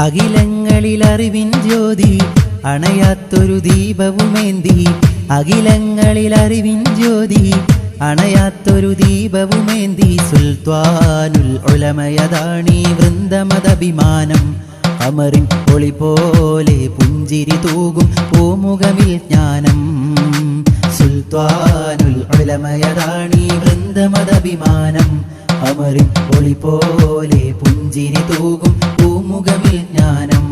അഖിലങ്ങളിൽ അറിവിൻ ജ്യോതി അണയാത്തൊരു ദീപവുമേന്തി അഖിലങ്ങളിൽ അറിവിൻ ജ്യോതി അണയാത്തൊരു ദീപവുമേന്തി സുൽത്താനുൽ ഉലമയതാണീ വൃന്ദമതഭിമാനം. അമറിൻ പൊളി പോലെ പുഞ്ചിരി തൂകും പൂമുഖമിൽ ജ്ഞാനം. സുൽത്താനുൽ ഉലമയതാണീ വൃന്ദമതഭിമാനം. അമറിൻ ഒളി പോലെ പുഞ്ചിരി തൂകും പൂമുഖമിൽ ജ്ഞാനം.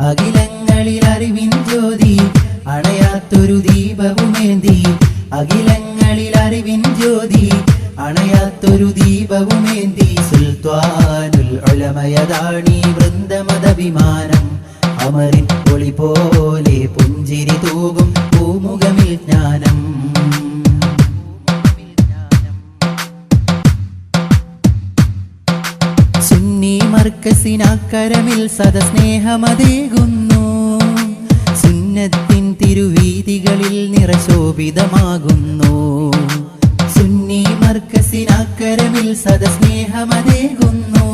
അഖിലങ്ങളിൽ അറിവിൻ ജ്യോതി അണയാത്തൊരു ദീപവുമേന്തി. അഖിലങ്ങളിൽ അറിവിൻ ജ്യോതി അണയാത്തൊരു ദീപവുമേന്തി. സുൽത്താനുൽ ഒളമയതാണി വൃന്ദമതഭിമാനം. അമറിൻ ഒളി പോലെ പുഞ്ചിരി തൂകും പൂമുഖമിൽ ജ്ഞാനം. മർക്കസിനാക്കരമിൽ സദസ്നേഹമതേകുന്നു. സുന്നത്തിൻ തിരുവീതികളിൽ നിറശോഭിതമാകുന്നു. സുന്നി മർക്കസിനാക്കരമിൽ സദസ്നേഹമതേകുന്നു.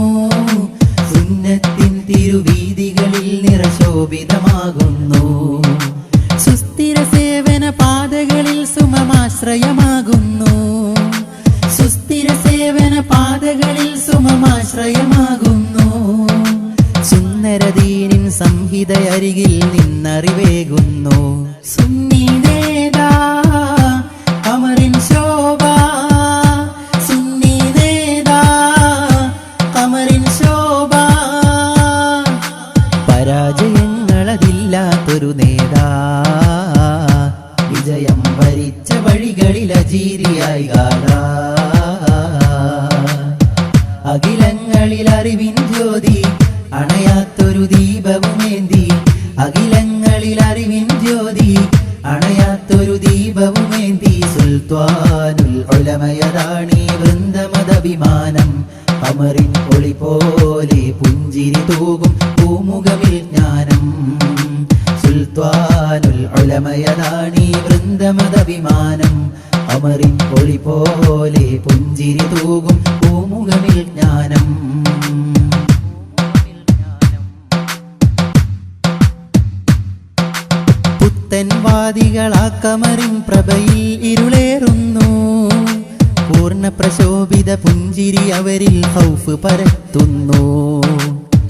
സുന്നത്തിൻ തിരുവീതികളിൽ നിറശോഭിതമാകുന്നു. സുസ്ഥിര സേവന പാതകളിൽ സുമമാശ്രയമാകുന്നു. സുസ്ഥിര സേവന പാതകളിൽ സുമമാശ്രയമാകുന്നു സുന്ദരദീനിൻ സംഹിതയരികിൽ നിന്നറിവേകുന്നു. സുന്നി ശോഭ. സുന്നി ശോഭ. പരാജയങ്ങളതില്ലാത്തൊരു നേതാ. വിജയം വരിച്ച വഴികളിൽ അജീരിയായി അഖിലങ്ങളിൽ അറിവിൻ ജ്യോതി അണയാ അഖിലങ്ങളിൽ അറിവിൻ ജ്യോതി അണയാത്തൊരു ദീപവുമേന്തി സുൽത്താനുൽ ഉലമയതാണീ വൃന്ദമതഭിമാനം. അമറിൻ ഒളി പോലെ പുഞ്ചിരി തൂകും പൂമുഖമിൽ ജ്ഞാനം. സുൽത്താനുൽ ഉലമയതാണീ വൃന്ദമതഭിമാനം. അമറിൻ ഒളി പോലെ പുഞ്ചിരി തൂകും പൂമുഖമിൽ ജ്ഞാനം. പുത്തൻവാദികളാക്കമറിൻ പ്രഭയിൽ ഇരുളേറുന്നു. പൂർണ പ്രശോഭിത പുഞ്ചിരി അവരിൽ ഹൗഫ് പരത്തുന്നു.